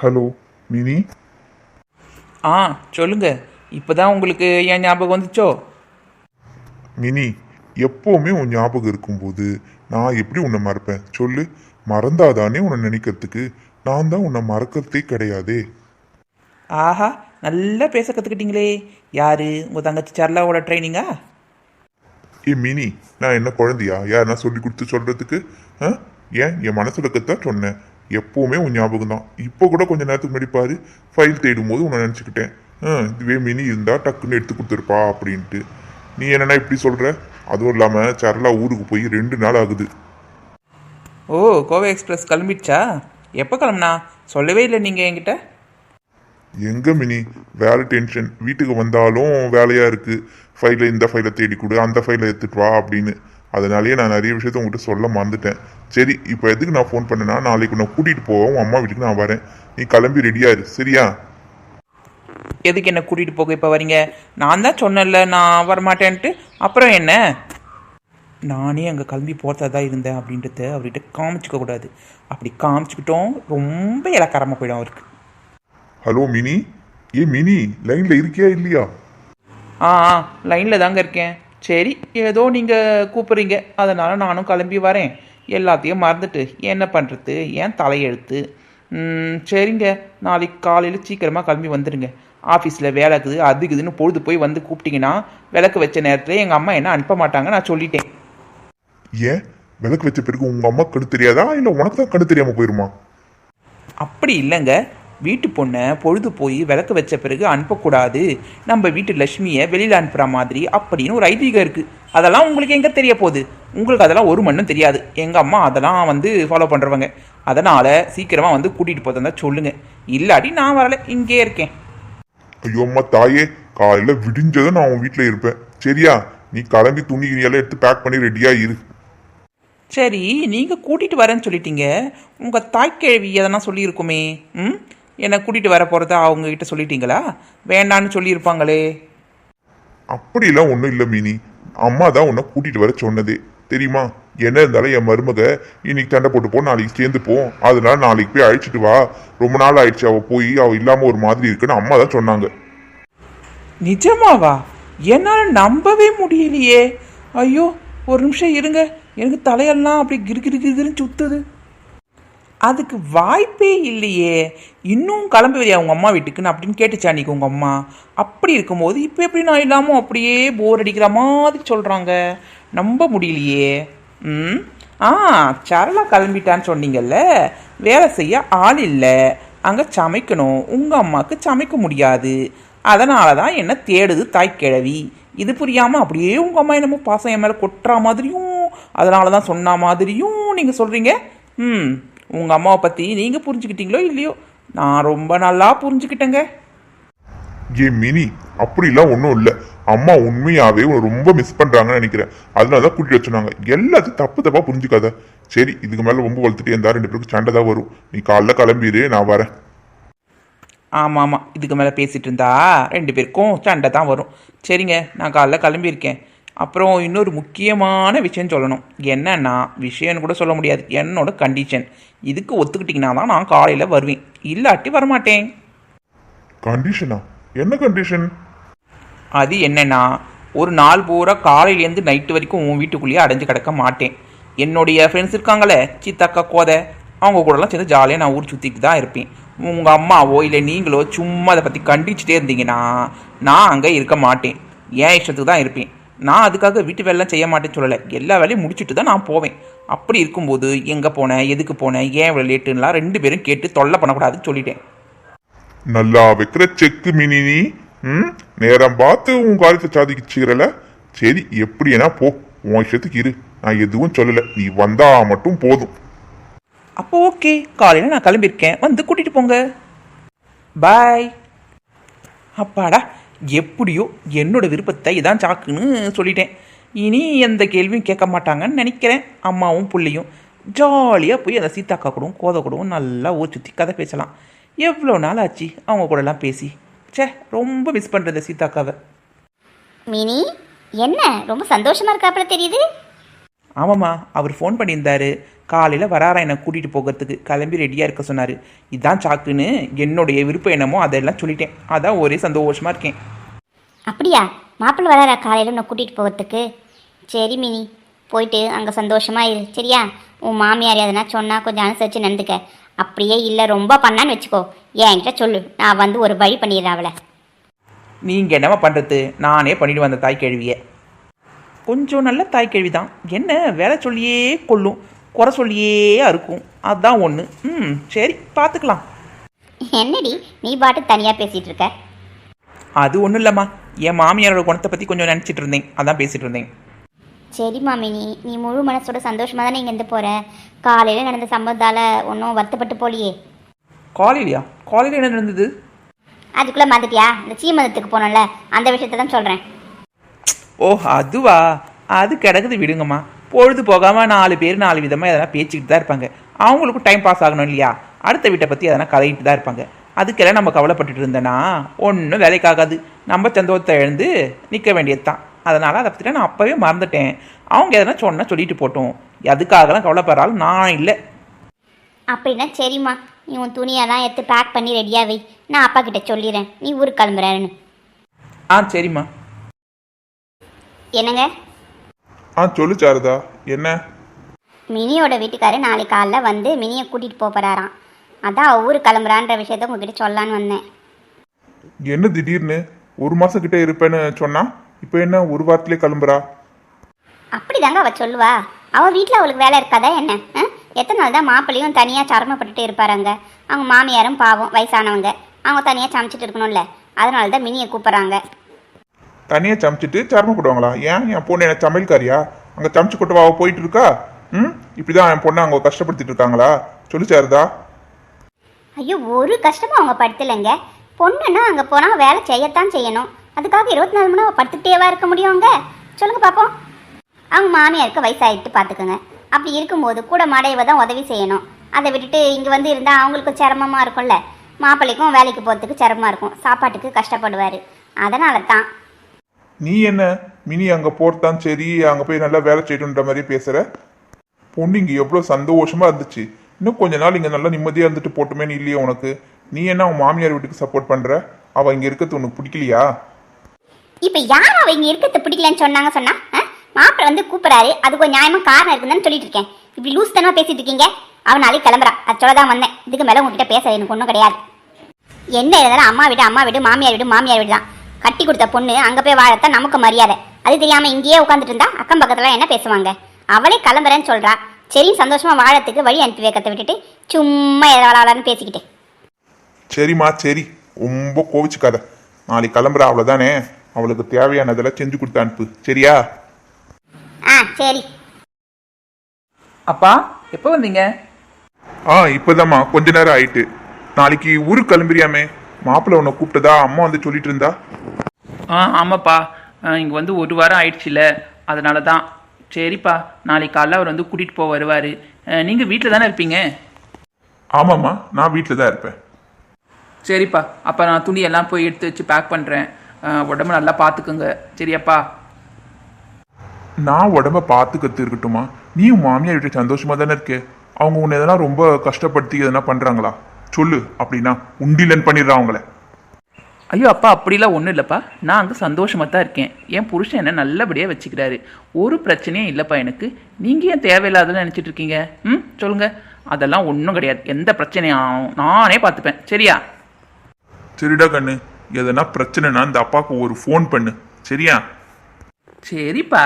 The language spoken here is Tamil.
Hello mini? ஆ சொல்லுங்க. இப்போதான் உங்களுக்கு என் ஞாபகம் வந்துச்சோ? மினி எப்போவுமே உன் ஞாபகம் இருக்கும்போது நான் எப்படி உன்னை மறப்பேன்? சொல்லு. மறந்தாதானே உன்னை நினைக்கிறதுக்கு? நான் தான் உன்னை மறக்கிறதே கிடையாதே. ஆஹா நல்லா பேச கற்றுக்கிட்டீங்களே யாரு? உங்கள் தங்கச்சி சரளாவோட ட்ரைனிங்கா? ஏ மினி நான் என்ன குழந்தையா? யாருன்னா சொல்லி கொடுத்து சொல்றதுக்கு? ஆ? ஏன்? என் மனசுல சொன்னேன். எப்பவுமே உன் ஞாபகம் தான் இப்போ கூட கொஞ்ச நேரத்துக்கு முன்னாடி பாரு ஃபைல் தேடும் போது உன்னை நினச்சிக்கிட்டேன். இதுவே மினி இருந்தா டக்குன்னு எடுத்து கொடுத்துருப்பா அப்படின்ட்டு. நீ என்னன்னா இப்படி சொல்ற? அதுவும் இல்லாம சரளா ஊருக்கு போய் ரெண்டு நாள் ஆகுது. ஓ கோவை எக்ஸ்பிரஸ் கிளம்பிடுச்சா? எப்போ கிளம்புனா? சொல்லவே இல்லை நீங்கள் என்கிட்ட. எங்க மினி? வேலை டென்ஷன். வீட்டுக்கு வந்தாலும் வேலையா இருக்கு. ஃபைலை இந்த ஃபைலை தேடி கொடு அந்த ஃபைலை எடுத்துட்டு வா அப்படின்னு. அதனாலேயே நான் நிறைய விஷயத்த உங்ககிட்ட சொல்ல மறந்துட்டேன். சரி இப்போ எதுக்கு நான் ஃபோன் பண்ணேன்னா நாளைக்கு நான் கூட்டிட்டு போவோம் உன் அம்மா வீட்டுக்கு நான் வரேன். நீ கிளம்பி ரெடியா இரு சரியா? எதுக்கு என்ன கூட்டிகிட்டு போக இப்போ வரீங்க? நான் தான் சொன்னேன்ல நான் வரமாட்டேன்ட்டு. அப்புறம் என்ன? நானே அங்கே கிளம்பி போகிறதா தான் இருந்தேன் அப்படின்றத அவர்கிட்ட காமிச்சிக்க கூடாது. அப்படி காமிச்சிக்கிட்டோம் ரொம்ப இலக்காரமாக போயிடும் அவருக்கு. Hello mini? ஏ மினி லைன்ல இருக்கியா இல்லையா? ஆ ஆ லைனில் தாங்க இருக்கேன். சரி ஏதோ நீங்கள் கூப்பிட்றீங்க. அதனால் நானும் கிளம்பி வரேன். எல்லாத்தையும் மறந்துட்டு என்ன பண்ணுறது ஏன் தலையெழுத்து? ம், சரிங்க. நாளைக்கு காலையில் சீக்கிரமாக கிளம்பி வந்துடுங்க ஆஃபீஸில் வேலை இருக்குது அது இதுன்னு பொழுது போய் வந்து கூப்பிட்டீங்கன்னா விளக்கு வச்ச நேரத்தில் எங்கள் அம்மா என்ன அனுப்ப மாட்டாங்க நான் சொல்லிட்டேன். ஏன்? விளக்கு வச்ச பிறகு உங்க அம்மா கண்ணு தெரியாதா? இல்ல உனக்கு தான் கண்ணு தெரியாம போயிருமா? அப்படி இல்லைங்க. வீட்டு பொண்ணை பொழுது போய் விளக்கு வச்ச பிறகு அனுப்பக்கூடாது. நம்ம வீட்டு லட்சுமியை வெளியில் அனுப்புகிற மாதிரி அப்படின்னு ஒரு ஐதீகம் இருக்குது அதெல்லாம் உங்களுக்கு எங்கே தெரிய போகுது? உங்களுக்கு அதெல்லாம் ஒரு மண்ணும் தெரியாது. எங்கள் அம்மா அதெல்லாம் வந்து ஃபாலோ பண்ணுறவங்க அதனால் சீக்கிரமாக வந்து கூட்டிகிட்டு போகிறதா சொல்லுங்கள் இல்லாட்டி நான் வரல. இங்கே இருக்கேன். ஐயோ அம்மா தாயே காலையில விடிஞ்சதும் நான் உன் வீட்டுல இருப்பேன். சரியா? நீ கிளம்பி துணி கிணியெல்லாம் எடுத்து பேக் பண்ணி ரெடியா இரு. சரி நீங்கள் கூட்டிகிட்டு வரேன்னு சொல்லிட்டீங்க. உங்கள் தாய்க்கிழவி எதனா சொல்லியிருக்குமே? ம்? என்னை கூட்டிகிட்டு வர போகிறதா அவங்கக்கிட்ட சொல்லிட்டீங்களா? வேண்டான்னு சொல்லியிருப்பாங்களே. அப்படிலாம் ஒன்றும் இல்லை மினி. அம்மா தான் உன்னை கூட்டிட்டு வர சொன்னதே. தெரியுமா? என்ன இருந்தாலும் என் மருமக இன்னைக்கு சண்டை போட்டு போ நாளைக்கு சேர்ந்து போ. அதனால நாளைக்கு போய் அழைச்சிட்டு வா. ரொம்ப நாள் ஆயிடுச்சு அவ போய் அவ இல்லாம ஒரு மாதிரி இருக்குன்னு அம்மா தான் சொன்னாங்க. நிஜமாவா? என்னால் நம்பவே முடியலையே. ஐயோ ஒரு நிமிஷம் இருங்க. எனக்கு தலையெல்லாம் அப்படி கிரு கிரு கிருன்னு சுத்துது. அதுக்கு வாய்ப்பே இல்லையே. இன்னும் கிளம்புவியா உங்கள் அம்மா வீட்டுக்குன்னு அப்படின்னு கேட்டுச்சா அன்றைக்கி உங்கள் அம்மா? அப்படி இருக்கும்போது இப்போ எப்படி நான் இல்லாமல் அப்படியே போர் அடிக்கிற மாதிரி சொல்கிறாங்க நம்ப முடியலையே. ம்? ஆ சரளா கிளம்பிட்டான்னு சொன்னீங்கல்ல. வேலை செய்ய ஆள் இல்லை. அங்கே சமைக்கணும். உங்கள் அம்மாவுக்கு சமைக்க முடியாது. அதனால தான் என்ன தேடுது தாய்க்கிழவி. இது புரியாமல் அப்படியே உங்கள் அம்மா என்னமோ பாசம் என் மேலே கொட்டுற மாதிரியும் அதனால தான் சொன்ன மாதிரியும் நீங்கள் சொல்கிறீங்க ம். உங்கள் அம்மாவை பற்றி நீங்கள் புரிஞ்சுக்கிட்டீங்களோ இல்லையோ? நான் ரொம்ப நல்லா புரிஞ்சுக்கிட்டேங்க. ஏ மினி அப்படிலாம் ஒன்றும் இல்லை. அம்மா உண்மையாவே உன்னை ரொம்ப மிஸ் பண்றாங்கன்னு நினைக்கிறேன். அதனால தான் கூட்டிட்டு வச்சு சொன்னாங்க எல்லாத்தையும் தப்பு தப்பா புரிஞ்சுக்காத. சரி இதுக்கு மேல ரொம்ப வளர்த்துட்டே இருந்தா ரெண்டு பேருக்கு சண்டை தான் வரும். நீ காலைல கிளம்பிடு நான் வரேன். ஆமாம் ஆமாம் இதுக்கு மேலே பேசிகிட்டு இருந்தா ரெண்டு பேருக்கும் சண்டை தான் வரும். சரிங்க நான் காலைல கிளம்பியிருக்கேன். அப்புறம் இன்னொரு முக்கியமான விஷயம் சொல்லணும். என்னன்னா விஷயம்னு கூட சொல்ல முடியாது. என்னோட கண்டிஷன் இதுக்கு ஒத்துக்கிட்டிங்கன்னா தான் நான் காலையில் வருவேன். இல்லாட்டி வரமாட்டேன். கண்டிஷனா என்ன கண்டிஷன் அது என்னன்னா ஒரு நாள் பூரா காலையிலேருந்து நைட்டு வரைக்கும் உன் வீட்டுக்குள்ளேயே அடைஞ்சு கிடக்க மாட்டேன். என்னுடைய ஃப்ரெண்ட்ஸ் இருக்காங்களே சித்தக்கா கோதை அவங்க கூடலாம் சேர்ந்து ஜாலியாக நான் ஊர் சுற்றிட்டு தான் இருப்பேன். உங்கள் அம்மாவோ இல்லை நீங்களோ சும்மா அதை பற்றி கண்டிச்சுட்டே இருந்தீங்கன்னா நான் அங்கே இருக்க மாட்டேன். என் இஷ்டத்துக்கு தான் இருப்பேன். நான் அதுக்காக வீட்டு வேலைலாம் செய்ய மாட்டேன்னு சொல்லலை. எல்லா வேலையும் முடிச்சுட்டு தான் நான் போவேன். அப்படி இருக்கும்போது எங்கே போனேன் எதுக்கு போனேன் ஏன் இவ்வளோ லேட்டுன்னெலாம் ரெண்டு பேரும் கேட்டு தொல்லை பண்ணக்கூடாதுன்னு சொல்லிட்டேன். நல்லா வைக்கிற செக்கு மினி ம்? நேரம் பார்த்து உன் காரியத்தை சாதிச்சுக்கிறல சரி எப்படினா போ. உன் இஷ்டத்துக்கு இரு. நான் எதுவும் சொல்லல. நீ வந்தா மட்டும் போதும். அப்போ ஓகே. காலையில் நான் கிளம்பியிருக்கேன். வந்து கூட்டிகிட்டு போங்க. பாய். அப்பாடா. எப்படியோ என்னோட விருப்பத்தை இதான் சாக்குன்னு சொல்லிட்டேன். இனி எந்த கேள்வியும் கேட்க மாட்டாங்கன்னு நினைக்கிறேன். அம்மாவும் புள்ளையும் ஜாலியாக போய் அந்த சீதாக்கா கூடவும் கோத கூடவும் நல்லா ஊர் சுற்றி கதை பேசலாம். எவ்வளோ நாள் ஆச்சு அவங்க கூடலாம் பேசி? ச்சே ரொம்ப மிஸ் பண்ணுறது சீதாக்காவை. மினி என்ன? ரொம்ப சந்தோஷமா இருக்காப்புல தெரியுது? ஆமாம்மா அவர் ஃபோன் பண்ணியிருந்தாரு. காலையில் வராரா என்னை கூட்டிகிட்டு போகிறதுக்கு. கிளம்பி ரெடியாக இருக்க சொன்னார். இதான் சாக்குன்னு என்னுடைய விருப்பம் என்னமோ அதெல்லாம் சொல்லிட்டேன். அதான் ஒரே சந்தோஷமாக இருக்கேன். அப்படியா? மாப்பிள்ளை வராரா காலையில் உன்னை கூட்டிகிட்டு போகிறதுக்கு? சரி மினி. போயிட்டு அங்கே சந்தோஷமா இரு. சரியா? உன் மாமியார் எதனா சொன்னால் கொஞ்சம் அனுசரித்து நடந்துக்க. அப்படியே இல்லை ரொம்ப பண்ணான்னு வச்சுக்கோ. என்கிட்ட சொல்லு. நான் வந்து ஒரு வழி பண்ணிடுறேன் அவளை. நீங்கள் என்னம்மா பண்ணுறது நானே பண்ணிட்டு வந்த தாய் கேள்வியை. கொஞ்சம் நல்ல தாய் கேள்வி தான் என்ன? வேலை சொல்லியே கொள்ளும். குறை சொல்லியே அறுக்கும். அதான் ஒன்று ம் சரி பார்த்துக்கலாம் என்னடி நீ பாட்டு தனியாக பேசிகிட்டு இருக்க? அது ஒன்றும் இல்லைம்மா. என் மாமியாரோட குணத்தை பற்றி கொஞ்சம் நினச்சிட்டு இருந்தேன். அதான் பேசிகிட்டு இருந்தேன். சரி மாமினி நீ முழு மனசோட சந்தோஷமாக தானே இங்கேருந்து போகிற காலையில் நடந்த சம்பவத்தால் ஒன்றும் வருத்தப்பட்டு போலியே. காலையிலையா? காலையில் என்ன நடந்தது? அதுக்குள்ளே மறந்துட்டியா? இந்த சீமந்தத்துக்கு போனோம்ல அந்த விஷயத்தை தான் சொல்கிறேன் ஓ அதுவா? அது கிடக்குது விடுங்கம்மா. பொழுது போகாமல் நாலு பேர் நாலு விதமாக எதனா பேசிக்கிட்டு தான் இருப்பாங்க. அவங்களுக்கும் டைம் பாஸ் ஆகணும் இல்லையா? அடுத்த வீட்டை பற்றி எதனா கதையிட்டு தான் இருப்பாங்க. அதுக்கெல்லாம் நம்ம கவலைப்பட்டுட்டு இருந்தேன்னா ஒன்றும் வேலைக்காகாது. நம்ம சந்தோஷத்தை எழுந்து நிற்க வேண்டியது தான் அதனால் அதை பற்றிலாம் நான் அப்போவே மறந்துட்டேன். அவங்க எதனா சொன்னால் சொல்லிட்டு போட்டோம். அதுக்காகலாம் கவலைப்படுறாலும் நான் இல்லை. அப்படின்னா சரிம்மா. நீ உன் துணியெல்லாம் எடுத்து பேக் பண்ணி ரெடியாக வை. நான் அப்பா கிட்ட சொல்லிடுறேன் நீ ஊருக்கு கிளம்புறேன்னு. ஆ சரிம்மா. என்னங்க? ஆ சொல்லு சாரதா. என்ன? மினியோட வீட்டுக்காரர் நாளைக்கு காலைல வந்து மினியை கூட்டிகிட்டு போக போகிறாராம் அதான் ஊருக்கு கிளம்புறான்ற விஷயத்த உங்ககிட்ட சொல்லலான்னு வந்தேன். என்ன திடீர்னு? ஒரு மாசம் கிட்ட இருப்பேன்னு சொன்னா இப்போ என்ன ஒரு வாரத்திலே கிளம்புறா? அப்படிதாங்க அவ சொல்லுவா. அவள் வீட்டில் அவளுக்கு வேலை இருக்காதா என்ன? ஆ? எத்தனை நாள் தான் மாப்பிள்ளையும் தனியாக சிரமப்பட்டுட்டு இருப்பாருங்க. அவங்க மாமியாரும் பாவம் வயசானவங்க. அவங்க தனியாக சமைச்சிட்டு இருக்கணும்ல. அதனால தான் மினியை கூப்பிட்றாங்க. தனியாக சமைச்சிட்டு சர்மம் ஏன்? என் பொண்ணு என்ன சமையல்காரியா? அங்கே சமைச்சு கொட்டவா போயிட்டு இருக்கா? ம்? இப்படி தான் என் பொண்ணை அவங்க கஷ்டப்படுத்திட்டு இருக்காங்களா? சொல்லி சாரதா. ஐயோ ஒரு கஷ்டமும் அவங்க படுத்தலைங்க. பொண்ணுன்னா அங்கே போனால் வேலை செய்யத்தான் செய்யணும். அதுக்காக இருபத்தி நாலு மணி நேரம் படுத்துக்கிட்டேவா இருக்க அங்கே சொல்லுங்கள் பார்ப்போம் அவங்க மாமியாருக்கு வயசாகிட்டு பார்த்துக்கோங்க அப்படி இருக்கும்போது கூட மாடையவை தான் உதவி செய்யணும். அதை விட்டுட்டு இங்கே வந்து இருந்தால் அவங்களுக்கும் சிரமமாக இருக்கும்ல. மாப்பிள்ளைக்கும் வேலைக்கு போகிறதுக்கு சிரமமாக இருக்கும். சாப்பாட்டுக்கு கஷ்டப்படுவார். அதனால தான் நீ என்ன? மினி அங்க போட்டான் சரி அங்க போய் நல்லா வேலை செய்யணுன்ற மாதிரி பேசுற? பொண்ணு இங்க எவ்வளவு சந்தோஷமா இருந்துச்சு. இன்னும் கொஞ்ச நாள் இங்க நல்லா நிம்மதியா இருந்துட்டு போட்டுமேன்னு இல்லையே உனக்கு? நீ என்ன அவன் மாமியார் வீட்டுக்கு சப்போர்ட் பண்ற? அவள் இங்க இருக்கிறது உனக்கு பிடிக்கலையா? இப்போ யார் அவள் இங்கே இருக்கிறது பிடிக்கலன்னு சொன்னாங்க சொன்னா மாப்பிள்ளை வந்து கூப்பிடாரு அதுக்கு ஒரு நியாயமா காரணம் இருக்குதுன்னு சொல்லிட்டு இருக்கேன். இப்படி லூஸ் தானே பேசிட்டு இருக்கீங்க? அவன் நாளைக்கு கிளம்புறான் அது சொல்ல தான் வந்தேன். இதுக்கு மேலே உங்ககிட்ட பேச எனக்கு ஒன்றும் கிடையாது. என்ன இருந்தாலும் அம்மா வீடு அம்மா வீடு மாமியார் வீடு மாமியார் வீடு தான் கட்டி கொடுத்த பொண்ணு அங்கே போய் வாழத்தான் நமக்கு மரியாதை. அது தெரியாமல் இங்கேயே உட்காந்துட்டு இருந்தா அக்கம் பக்கத்துல என்ன பேசுவாங்க? அவளே கிளம்புறேன்னு சொல்றா. சரி சந்தோஷமா வாழறதுக்கு வழி அனுப்பி வைக்கிறத விட்டுட்டு சும்மா எதாவது பேசிக்கிட்டு. சரிம்மா சரி. ரொம்ப கோவிச்சுக்காத. நாளைக்கு கிளம்புற அவ்வளவுதானே? அவளுக்கு தேவையானதெல்லாம் செஞ்சு கொடுத்து அனுப்பு. சரியா? ஆ சரி. அப்பா எப்போ வந்தீங்க? ஆ இப்போதாம்மா. கொஞ்ச நேரம் ஆயிட்டு. நாளைக்கு ஊருக்கு கிளம்புறியாமே. மாப்பிள்ளை உன்னை கூப்பிட்டதா? அம்மா வந்து சொல்லிட்டு இருந்தா? ஆ ஆமாப்பா. இங்கே வந்து ஒரு வாரம் ஆயிடுச்சுல. அதனால தான் சரிப்பா. நாளைக்கு காலைல அவர் வந்து கூட்டிகிட்டு போக வருவார். நீங்கள் வீட்டில் தானே இருப்பீங்க? ஆமாம்மா. நான் வீட்டில் தான் இருப்பேன். சரிப்பா. அப்போ நான் துணி எல்லாம் போய் எடுத்து வச்சு பேக் பண்ணுறேன் உடம்பு நல்லா பார்த்துக்குங்க சரியாப்பா. நான் உடம்ப பார்த்துக்கிறது இருக்கட்டுமா நீயும் மாமியார் வீட்டு சந்தோஷமா தானே இருக்கே? அவங்க உன்னை எதனா ரொம்ப கஷ்டப்படுத்தி எதனா பண்றாங்களா? சொல்லு அப்படின்னா. உண்டிலன் பண்ணிடுறான் அவங்கள. ஐயோ அப்பா அப்படிலாம் ஒன்றும் இல்லைப்பா. நான் அங்கே சந்தோஷமாக தான் இருக்கேன். என் புருஷன் என்ன நல்லபடியாக வச்சுக்கிறாரு. ஒரு பிரச்சனையும் இல்லைப்பா எனக்கு. நீங்கள் ஏன் தேவையில்லாதன்னு நினச்சிட்டு இருக்கீங்க? ம்? சொல்லுங்கள் அதெல்லாம் ஒன்றும் கிடையாது. எந்த பிரச்சனையும் நானே பார்த்துப்பேன். சரியா? சரிடா கண்ணு. எதனா பிரச்சனைனா இந்த அப்பாவுக்கு ஒரு ஃபோன் பண்ணு. சரியா? சரிப்பா.